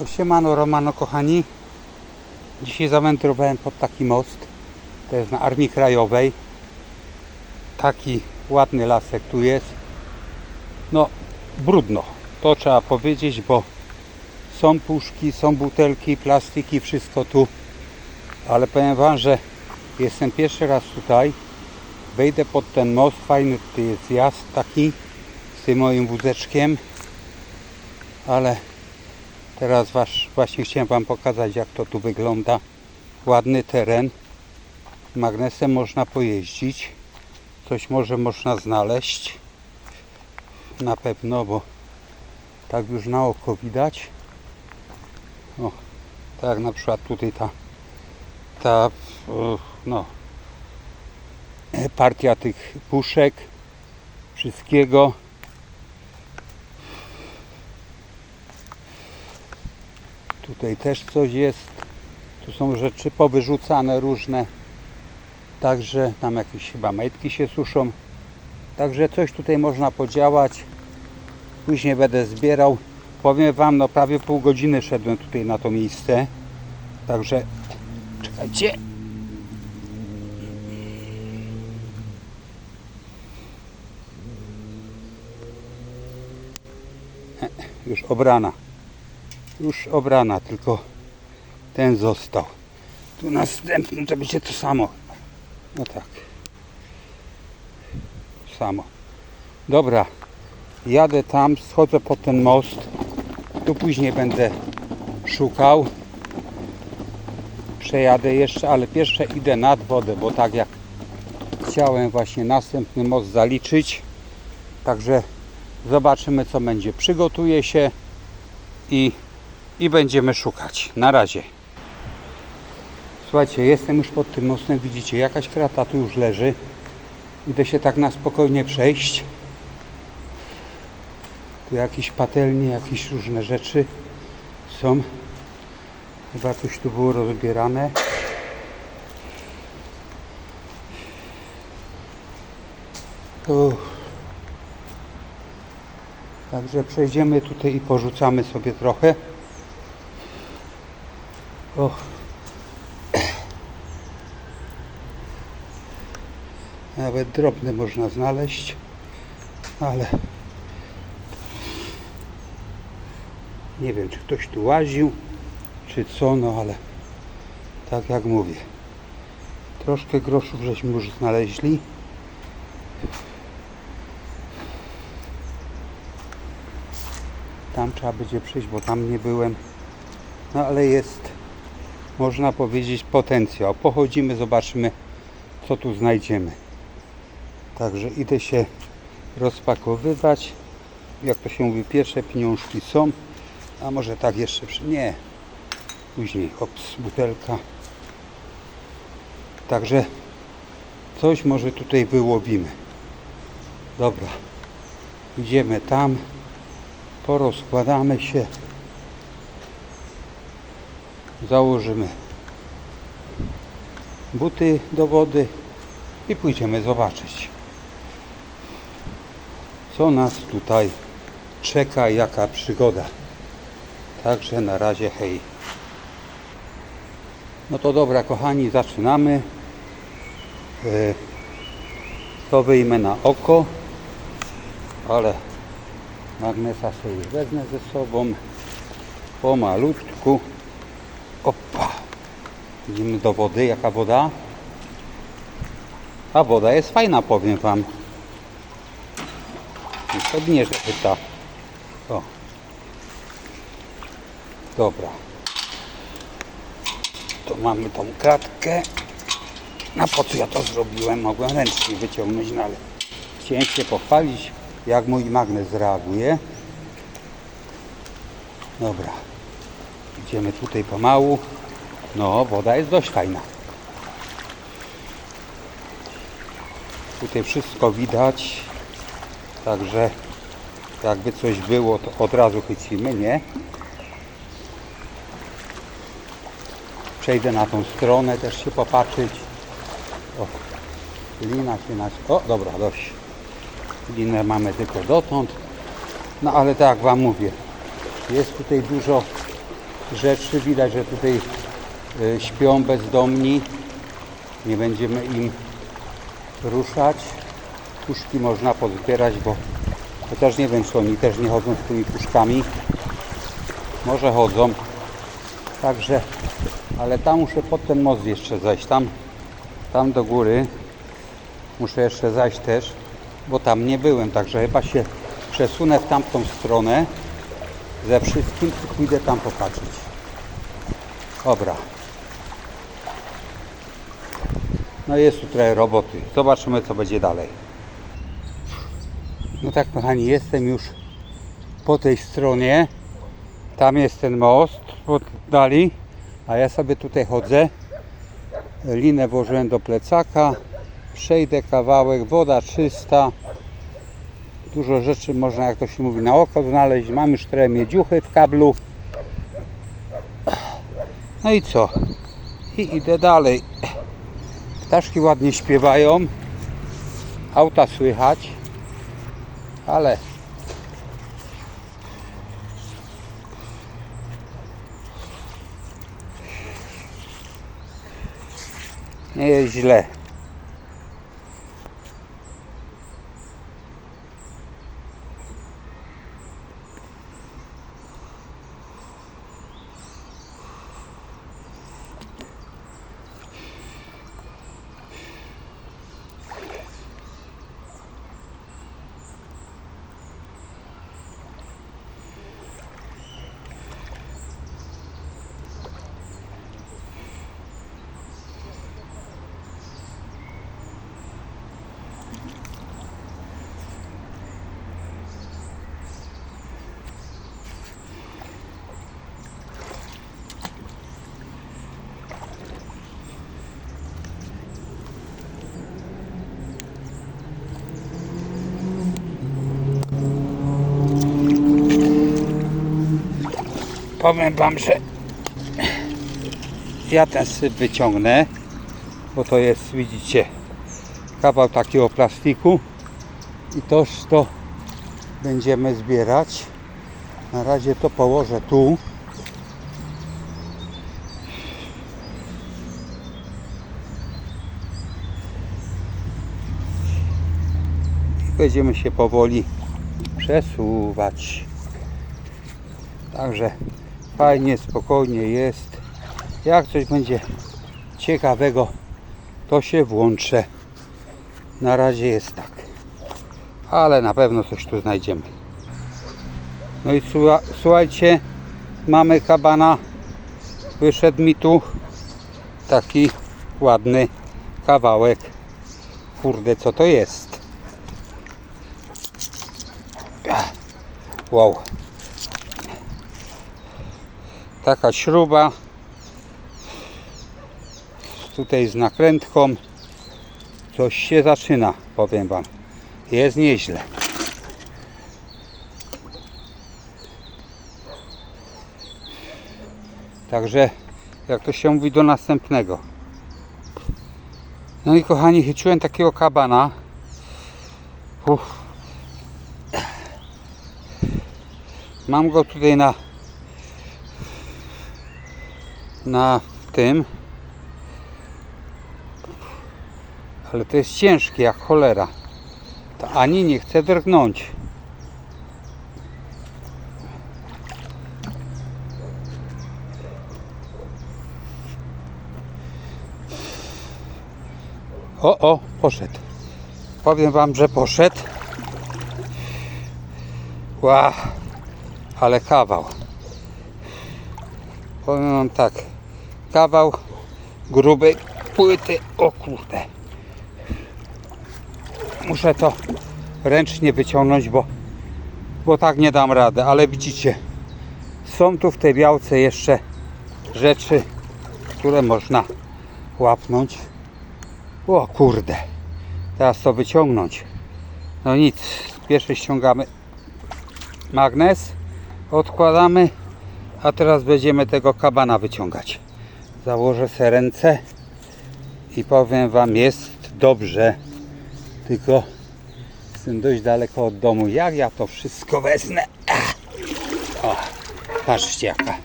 No, siemano Romano kochani. Dzisiaj zawędrowałem pod taki most. To jest na Armii Krajowej. Taki ładny lasek tu jest. No, brudno. To trzeba powiedzieć, bo są puszki, są butelki, plastiki, wszystko tu. Ale powiem Wam, że jestem pierwszy raz tutaj. Wejdę pod ten most. Fajny tutaj jest zjazd taki z tym moim wózeczkiem. Ale Teraz właśnie chciałem Wam pokazać jak to tu wygląda. Ładny teren. Magnesem można pojeździć. Coś może można znaleźć. Na pewno, bo tak już na oko widać. O, tak na przykład tutaj ta, ta no, partia tych puszek, wszystkiego. Tutaj też coś jest. Tu są rzeczy powyrzucane różne. Także tam jakieś chyba majtki się suszą. Także coś tutaj można podziałać. Później będę zbierał. Powiem Wam, no prawie pół godziny szedłem tutaj na to miejsce. Także czekajcie. E, Już obrana już obrana, tylko ten został. Tu następny to będzie to samo. No tak. Samo. Dobra. Jadę tam, schodzę po ten most. Tu później będę szukał. Przejadę jeszcze, ale pierwsze idę nad wodę, bo tak jak chciałem właśnie następny most zaliczyć. Także zobaczymy co będzie. Przygotuję się i i będziemy szukać. Na razie. Słuchajcie, jestem już pod tym mostem. Widzicie, jakaś krata tu już leży. Idę się tak na spokojnie przejść. Tu jakieś patelnie, jakieś różne rzeczy są. Chyba coś tu było rozbierane. Uff. Także przejdziemy tutaj i porzucamy sobie trochę. O. Nawet drobne można znaleźć, ale nie wiem, czy ktoś tu łaził, czy co, no ale tak jak mówię, troszkę groszów żeśmy już znaleźli. Tam trzeba będzie przyjść, bo tam nie byłem. No ale jest, można powiedzieć, potencjał. Pochodzimy, zobaczymy, co tu znajdziemy. Także idę się rozpakowywać. Jak to się mówi, pierwsze pieniążki są. A może tak jeszcze. Nie. Później, ops, butelka. Także coś może tutaj wyłowimy. Dobra. Idziemy tam porozkładamy się, założymy buty do wody i pójdziemy zobaczyć, co nas tutaj czeka, jaka przygoda. Także na razie hej. No to dobra, kochani, zaczynamy. E, To wyjmę na oko, ale Magnesa sobie wezmę ze sobą. Pomalutku. Opa. Idziemy do wody. Jaka woda? A woda jest fajna, powiem Wam. To dnie, że pyta. O. Dobra. To mamy tą kratkę. Na po co ja to zrobiłem? Mogłem ręcznie wyciągnąć, no ale chciałem się pochwalić jak mój magnes reaguje. Dobra. Idziemy tutaj pomału. No, woda jest dość fajna. Tutaj wszystko widać. Także jakby coś było, to od razu chycimy, nie? Przejdę na tą stronę też się popatrzeć. O, lina się. O, dobra, dość. Linę mamy tylko dotąd. No ale tak jak Wam mówię, jest tutaj dużo rzeczy. Widać, że tutaj y, śpią bezdomni. Nie będziemy im ruszać. Puszki można pozbierać, bo chociaż nie wiem, czy oni też nie chodzą z tymi puszkami. Może chodzą. Także, ale tam muszę pod ten most jeszcze zejść. Tam, tam do góry muszę jeszcze zajść też, bo tam nie byłem. Także chyba się przesunę w tamtą stronę ze wszystkim i pójdę tam popatrzeć. Dobra. No jest tu trochę roboty. Zobaczymy co będzie dalej. No tak kochani, jestem już po tej stronie. Tam jest ten most dali, a ja sobie tutaj chodzę. Linę włożyłem do plecaka. Przejdę kawałek, woda czysta. Dużo rzeczy można, jak to się mówi, na oko znaleźć. Mam już trochę miedziuchy w kablu. No i co? I idę dalej. Ptaszki ładnie śpiewają. Auta słychać. Ale nie jest źle. Powiem Wam, że ja ten syp wyciągnę, bo to jest, widzicie, kawał takiego plastiku i toż to będziemy zbierać. Na razie to położę tu. I będziemy się powoli przesuwać. Także fajnie, spokojnie jest. Jak coś będzie ciekawego, to się włączę. Na razie jest tak. Ale na pewno coś tu znajdziemy. No i słucha- słuchajcie, mamy kabana. Wyszedł mi tu taki ładny kawałek. Kurde, co to jest? Wow taka śruba. Tutaj z nakrętką. Coś się zaczyna powiem wam. Jest nieźle. Także jak to się mówi do następnego. No i kochani chyciłem takiego kabana. Uff. mam go tutaj na na tym. Ale to jest ciężkie jak cholera. To ani nie chce drgnąć. O, o, poszedł. Powiem wam, że poszedł. Ła, ale kawał powiem wam tak kawał grubej płyty o kurde muszę to ręcznie wyciągnąć bo bo tak nie dam rady ale widzicie są tu w tej białce jeszcze rzeczy które można łapnąć. O kurde teraz to wyciągnąć. No nic pierwsze ściągamy magnes odkładamy a teraz będziemy tego kabana wyciągać. Założę sobie ręce i powiem Wam, jest dobrze. Tylko jestem dość daleko od domu. Jak ja to wszystko wezmę? O, patrzcie jaka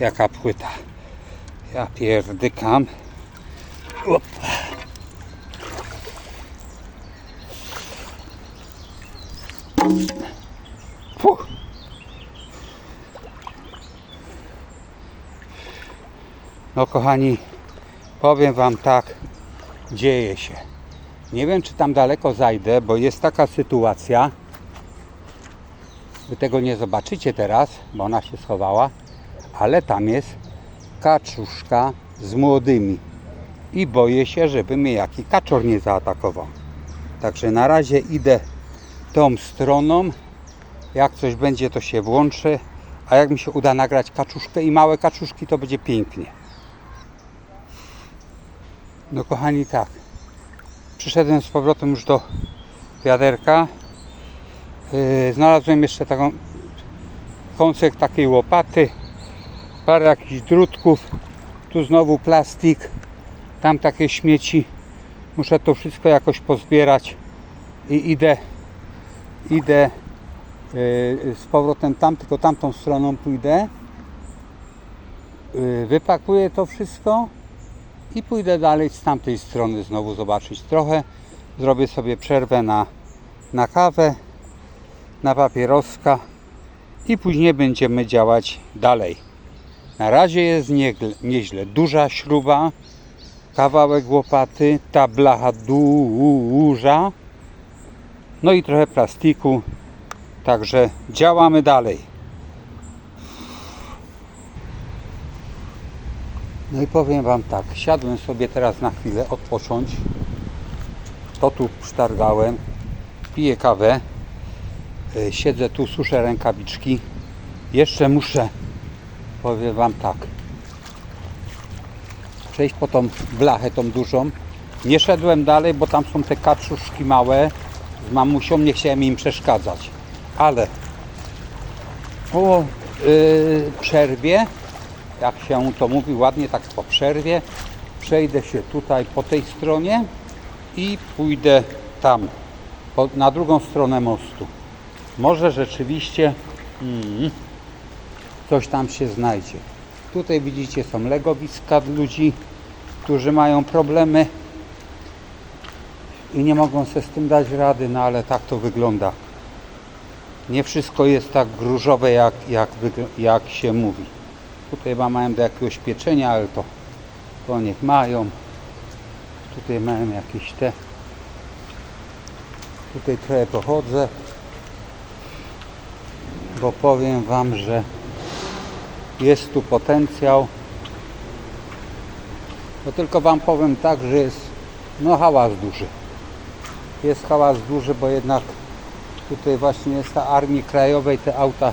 Jaka płyta. Ja pierdykam. Fuh. No kochani, powiem wam tak, dzieje się. Nie wiem czy tam daleko zajdę, bo jest taka sytuacja. Wy tego nie zobaczycie teraz, bo ona się schowała, ale tam jest kaczuszka z młodymi. I boję się, żeby mnie jaki kaczor nie zaatakował. Także na razie idę tą stroną. Jak coś będzie, to się włączę. A jak mi się uda nagrać kaczuszkę i małe kaczuszki, to będzie pięknie. No kochani, tak. Przyszedłem z powrotem już do wiaderka. Yy, znalazłem jeszcze taką kąsek takiej łopaty, parę jakichś drutków, tu znowu plastik, tam takie śmieci. Muszę to wszystko jakoś pozbierać i idę, idę yy, z powrotem tam, tylko tamtą stroną pójdę. Yy, wypakuję to wszystko i pójdę dalej z tamtej strony znowu zobaczyć trochę. Zrobię sobie przerwę na, na kawę, na papieroska i później będziemy działać dalej. Na razie jest niegle- nieźle. Duża śruba, kawałek łopaty, ta blacha duża, no i trochę plastiku. Także działamy dalej. No i powiem Wam tak, siadłem sobie teraz na chwilę odpocząć. To tu sztargałem, piję kawę, y, siedzę tu, suszę rękawiczki. Jeszcze muszę, powiem Wam tak, przejść po tą blachę, tą dużą. Nie szedłem dalej, bo tam są te kaczuszki małe z mamusią, nie chciałem im przeszkadzać. Ale po yy, przerwie jak się to mówi ładnie, tak po przerwie, przejdę się tutaj po tej stronie i pójdę tam, po, na drugą stronę mostu. Może rzeczywiście mm, coś tam się znajdzie. Tutaj widzicie są legowiska ludzi, którzy mają problemy i nie mogą sobie z tym dać rady, no ale tak to wygląda. Nie wszystko jest tak różowe, jak, jak, jak się mówi. Tutaj mają do jakiegoś pieczenia, ale to, to niech mają. Tutaj mają jakieś te. Tutaj trochę pochodzę, bo powiem Wam, że jest tu potencjał. No tylko Wam powiem tak, że jest no hałas duży. Jest hałas duży, bo jednak tutaj właśnie jest ta Armii Krajowej, te auta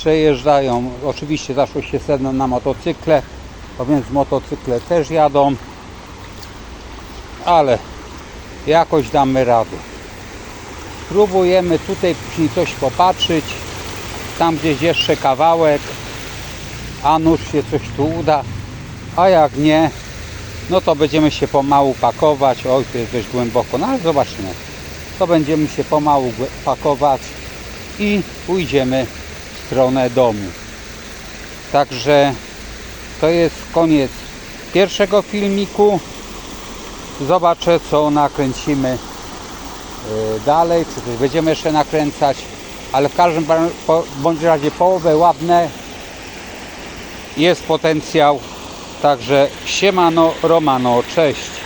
przejeżdżają. Oczywiście zaszło się sedno na motocykle, a więc motocykle też jadą, ale jakoś damy radę. Spróbujemy tutaj coś popatrzeć, tam gdzieś jeszcze kawałek, a nuż się coś tu uda, a jak nie, no to będziemy się pomału pakować. Oj, to jest dość głęboko, no ale zobaczymy. To będziemy się pomału pakować i pójdziemy stronę domu. Także to jest koniec pierwszego filmiku. Zobaczę co nakręcimy yy, dalej, czy coś będziemy jeszcze nakręcać, ale w każdym bądź razie połowę ładne jest potencjał. Także siemano Romano, cześć.